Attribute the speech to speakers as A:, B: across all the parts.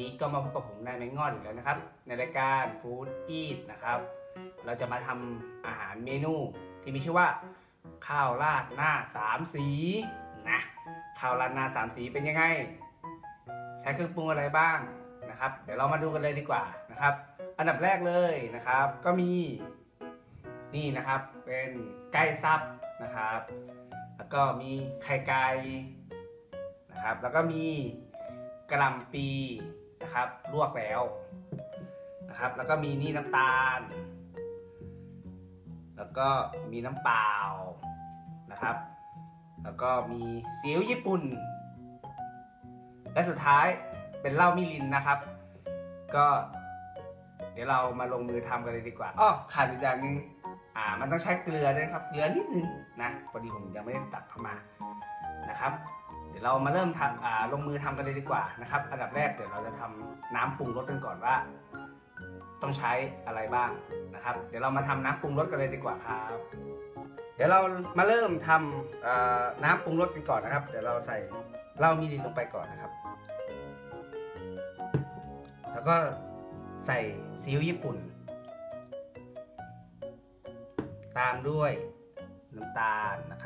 A: นี้ก็มาพบกับผมนายแมงงอนอีกแล้วนะครับ ในรายการฟู้ดอีทนะครับ เราจะมาทำอาหารเมนูที่มีชื่อว่า ข้าวราดหน้าสามสีนะข้าวราดหน้าสามสีเป็นยังไง ใช้เครื่องปรุงอะไรบ้างนะครับ เดี๋ยวเรามาดูกันเลยดีกว่านะครับ อันดับแรกเลยนะครับ ก็มีนี่นะครับเป็นไก่ซับนะครับ แล้วก็มีไข่ไก่นะครับ แล้วก็มีกระลำปี นะครับ ลวกแล้วนะครับ แล้วก็มีนี่น้ำตาล แล้วก็มีน้ำเปล่านะครับ แล้วก็มีซีอิ๊วญี่ปุ่น และสุดท้ายเป็นเหล้ามิลินนะครับ ก็ เดี๋ยวเรามาลงมือทำกันเลยดีกว่าอ้อขาดอีกอย่างนึงอ่ามันต้องใช้เกลือด้วยครับ เกลือนิดนึงนะพอดีผมยังไม่ได้ตัดเข้ามานะครับ ดี๋ยวเรามาเริ่มทำลงมือทำกันเลยดีกว่านะครับ อันดับแรกเดี๋ยวเราจะทำน้ำปรุงรสกันก่อนว่า ต้องใช้อะไรบ้างนะครับ เดี๋ยวเรามาทำน้ำปรุงรสกันเลยดีกว่าครับ เดี๋ยวเรามาเริ่มทำน้ำปรุงรสกันก่อนนะครับ เดี๋ยวเราใส่เหล้ามิรินลงไปก่อนนะครับ แล้วก็ใส่ซีอิ๊วญี่ปุ่น ตามด้วยน้ำตาลนะครับ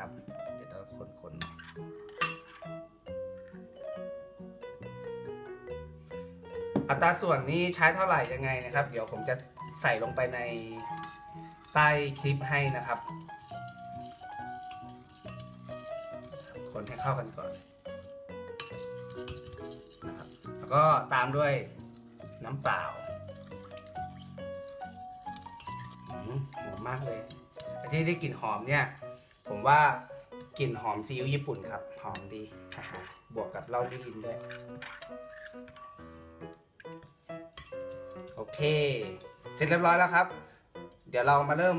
A: อัตราส่วนนี้ใช้เท่าไหร่ยังไงนะครับ เดี๋ยวผมจะใส่ลงไปในใต้คลิปให้นะครับ คนให้เข้ากันก่อนนะครับแล้วก็ตามด้วยน้ำเปล่าหอมมากเลยที่ได้กลิ่นหอมเนี่ย ผมว่ากลิ่นหอมซีอิ๊วญี่ปุ่นครับ หอมดี บวกกับเหล้ามิรินด้วย เค เสร็จเรียบร้อยแล้วครับ เดี๋ยวเรามาเริ่ม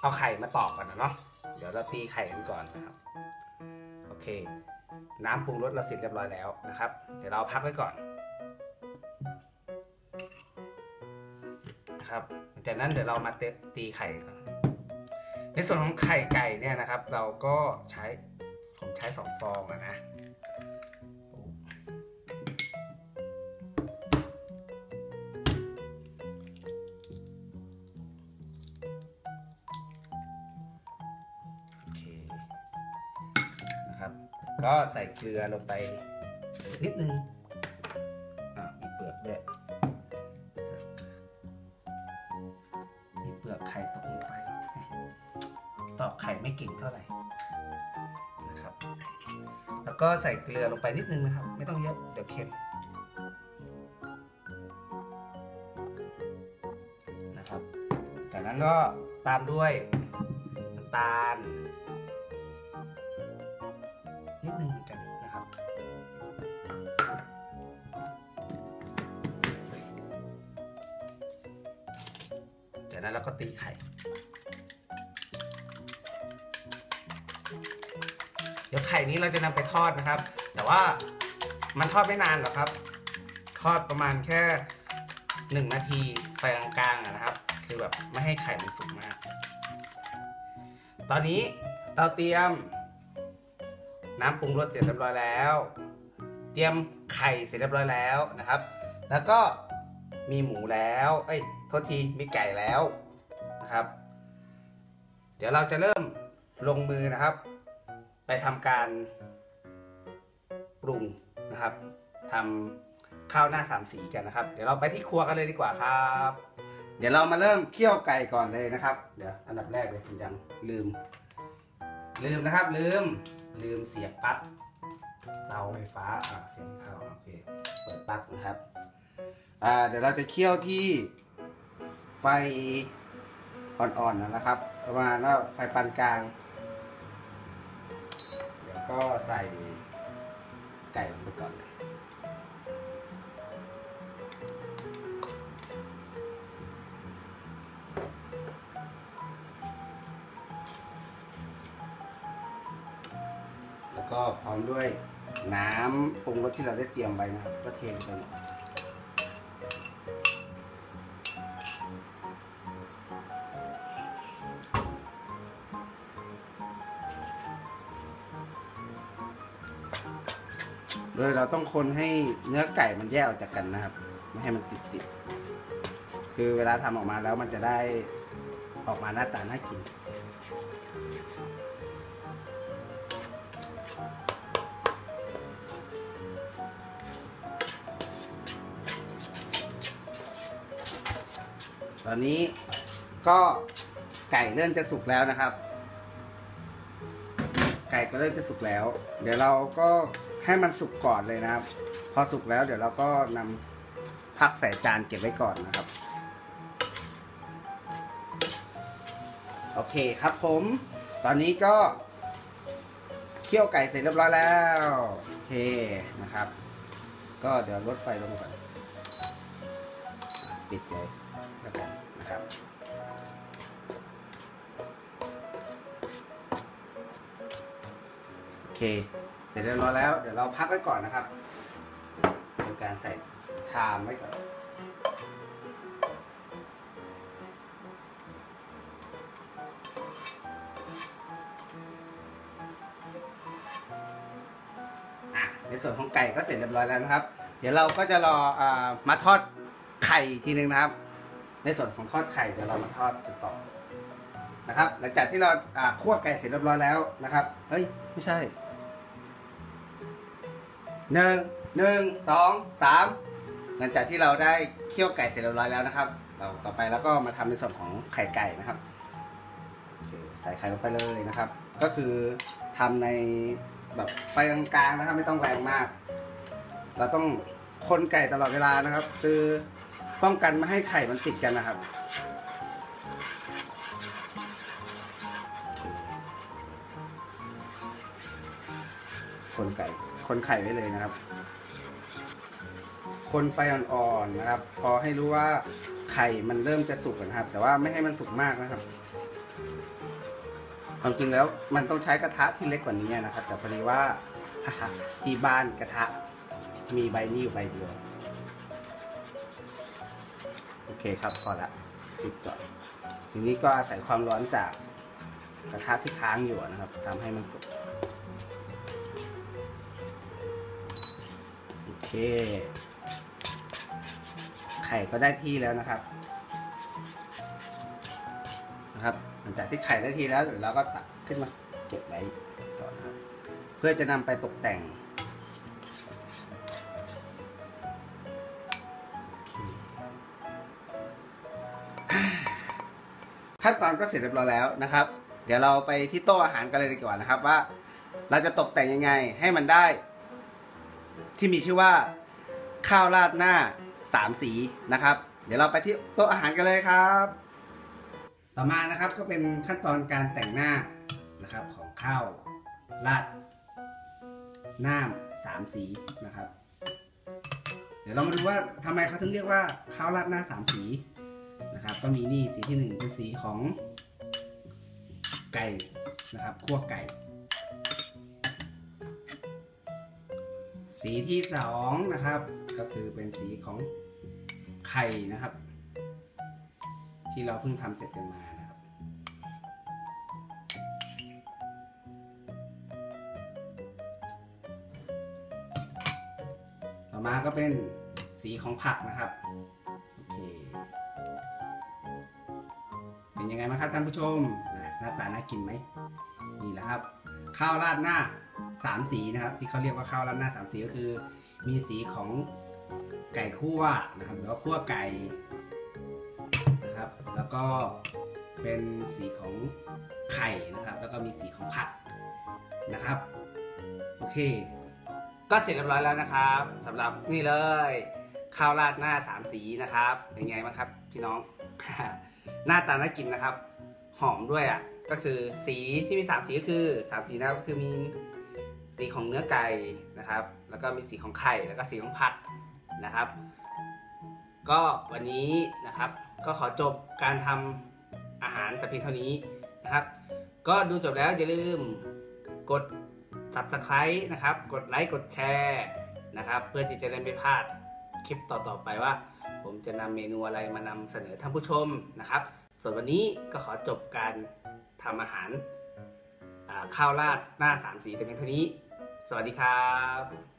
A: เอาไข่มาตอกกันนะเนาะ เดี๋ยวเราตีไข่กันก่อนนะครับ โอเค น้ำปรุงรสเราเสร็จเรียบร้อยแล้วนะครับ เดี๋ยวเราพักไว้ก่อนนะครับ จากนั้นเดี๋ยวเรามาเตตีไข่ก่อน ในส่วนของไข่ไก่เนี่ยนะครับ เราก็ใช้ผมใช้สองฟองอะนะ ก็ใส่เกลือลงไปนิดนึง อะ มีเปลือกด้วยมีเปลือกไข่ตกลงไป ตอกไข่ไม่เก่งเท่าไหร่นะครับ แล้วก็ใส่เกลือลงไปนิดนึงนะครับ ไม่ต้องเยอะ เดี๋ยวเค็มนะครับ จากนั้นก็ตามด้วยน้ำตาล นิดนึงเหมือนกันนะครับจากนั้นเราก็ตีไข่เดี๋ยวไข่นี้เราจะนำไปทอดนะครับ แต่ว่ามันทอดไม่นานหรอกครับ ทอดประมาณแค่หนึ่งนาทีไฟกลางๆนะครับ คือแบบไม่ให้ไข่มันสุกมาก ตอนนี้เราเตรียม น้ำปรุงรสเสร็จเรียบร้อยแล้ว เตรียมไข่เสร็จเรียบร้อยแล้วนะครับ แล้วก็มีหมูแล้ว เอ้ยโทษทีมีไก่แล้วนะครับ เดี๋ยวเราจะเริ่มลงมือนะครับ ไปทำการปรุงนะครับทำข้าวหน้าสามสีกันนะครับ เดี๋ยวเราไปที่ครัวกันเลยดีกว่าครับ เดี๋ยวเรามาเริ่มเคี่ยวไก่ก่อนเลยนะครับ เดี๋ยวอันดับแรกเลยผมยังลืม ลืมนะครับลืม ลืมเสียบปลั๊กเตาไฟฟ้าอะเสียงเข้าโอเคเปิดปลั๊กนะครับอ่าเดี๋ยวเราจะเคี่ยวที่ไฟอ่อนๆนะครับ ประมาณว่าไฟปานกลาง เดี๋ยวก็ใส่ไก่ลงไปก่อนเลย แล้วก็พร้อมด้วยน้ำปรุงรสที่เราได้เตรียมไว้นะครับก็เทลงไปโดยเราต้องคนให้เนื้อไก่มันแยกออกจากกันนะครับ ไม่ให้มันติดติดคือเวลาทำออกมาแล้วมันจะได้ออกมาหน้าตาน่ากิน ตอนนี้ก็ไก่เริ่มจะสุกแล้วนะครับ ไก่ก็เริ่มจะสุกแล้ว เดี๋ยวเราก็ให้มันสุกก่อนเลยนะครับ พอสุกแล้วเดี๋ยวเราก็นำพักใส่จานเก็บไว้ก่อนนะครับ โอเคครับผม ตอนนี้ก็เคี่ยวไก่เสร็จเรียบร้อยแล้วโอเคนะครับ ก็เดี๋ยวลดไฟลงก่อนปิดใจแล้วกั นะครับ โอเค เสร็จเรียบร้อยแล้ว เดี๋ยวเราพักไว้ก่อนนะครับโดยการใส่ชามไว้ก่อนอะในส่วนของไก่ก็เสร็จเรียบร้อยแล้วนะครับ เดี๋ยวเราก็จะรออามาทอดไข่อีกทีนึงนะครับ ในส่วนของทอดไข่เดี๋ยวเรามาทอดกันต่อนะครับ หลังจากที่เราอ่าคั่วไก่เสร็จเรียบร้อยแล้วนะครับเฮ้ยไม่ใช่หนึ่งหนึ่งสองสามหลังจากที่เราได้เคี่ยวไก่เสร็จเรียบร้อยแล้วนะครับ เราต่อไปแล้วก็มาทำในส่วนของไข่ไก่นะครับโอเคใส่ไข่ลงไปเลยนะครับ ก็คือทำในแบบไฟกลางๆนะครับ ไม่ต้องแรงมาก เราต้องคนไก่ตลอดเวลานะครับ คือ ป้องกันไม่ให้ไข่มันติดกันนะครับ คนไก่ คนไข่ไว้เลยนะครับ คนไฟอ่อนๆนะครับ พอให้รู้ว่าไข่มันเริ่มจะสุกนะครับ แต่ว่าไม่ให้มันสุกมากนะครับความจริงแล้วมันต้องใช้กระทะที่เล็กกว่านี้นะครับ แต่พอดีว่าที่บ้านกระทะมีใบนี้อยู่ใบเดียว โอเคครับพอละปิดก่อนทีนี้ก็อาศัยความร้อนจากกระทะที่ค้างอยู่นะครับทำให้มันสุกโอเค ไข่ก็ได้ที่แล้วนะครับ นะครับหลังจากที่ไข่ได้ที่แล้วเดี๋ยวเราก็ตักขึ้นมาเก็บไว้ก่อนนะครับ เพื่อจะนำไปตกแต่ง ขั้นตอนก็เสร็จเรียบร้อยแล้วนะครับ เดี๋ยวเราไปที่โต๊ะอาหารกันเลยดีกว่านะครับว่า เราจะตกแต่งยังไงให้มันได้ ที่มีชื่อว่าข้าวราดหน้าสามสีนะครับ เดี๋ยวเราไปที่โต๊ะอาหารกันเลยครับ ต่อมานะครับก็เป็นขั้นตอนการแต่งหน้านะครับของข้าวราดหน้าสามสีนะครับ เดี๋ยวเรามาดูว่าทำไมเขาถึงเรียกว่าข้าวราดหน้าสามสี นะครับ ก็มีนี่สีที่หนึ่งเป็นสีของไก่นะครับคั่วไก่ สีที่สองนะครับ ก็คือเป็นสีของไข่นะครับ ที่เราเพิ่งทำเสร็จกันมานะครับ ต่อมาก็เป็นสีของผักนะครับ เคเป็นยังไงบ้างครับท่านผู้ชมหน้าตาน่ากินไหมนี่แหละครับ ข้าวราดหน้าสามสีนะครับ ที่เขาเรียกว่าข้าวราดหน้าสามสีก็คือ มีสีของไก่คั่วนะครับหรือว่าคั่วไก่นะครับ แล้วก็เป็นสีของไข่นะครับ แล้วก็มีสีของผักนะครับ โอเค ก็เสร็จเรียบร้อยแล้วนะครับสำหรับนี่เลย ข้าวราดหน้าสามสีนะครับเป็นไงบ้างครับพี่น้อง หน้าตาน่ากินนะครับ หอมด้วยอะก็คือสีที่มีสามสีก็คือสามสีนะครับก็คือมีสีของเนื้อไก่นะครับ แล้วก็มีสีของไข่แล้วก็สีของผักนะครับ ก็วันนี้นะครับ ก็ขอจบการทำอาหารแต่เพียงเท่านี้นะครับ ก็ดูจบแล้วอย่าลืมกด subscribe นะครับ กดไลค์กดแชร์นะครับ เพื่อที่จะได้ไม่พลาด คลิปต่อๆไปว่า ผมจะนำเมนูอะไรมานำเสนอท่านผู้ชมนะครับ ส่วนวันนี้ก็ขอจบการทำอาหารข้าวราดหน้าสามสีแต่เพียงเท่านี้ สวัสดีครับ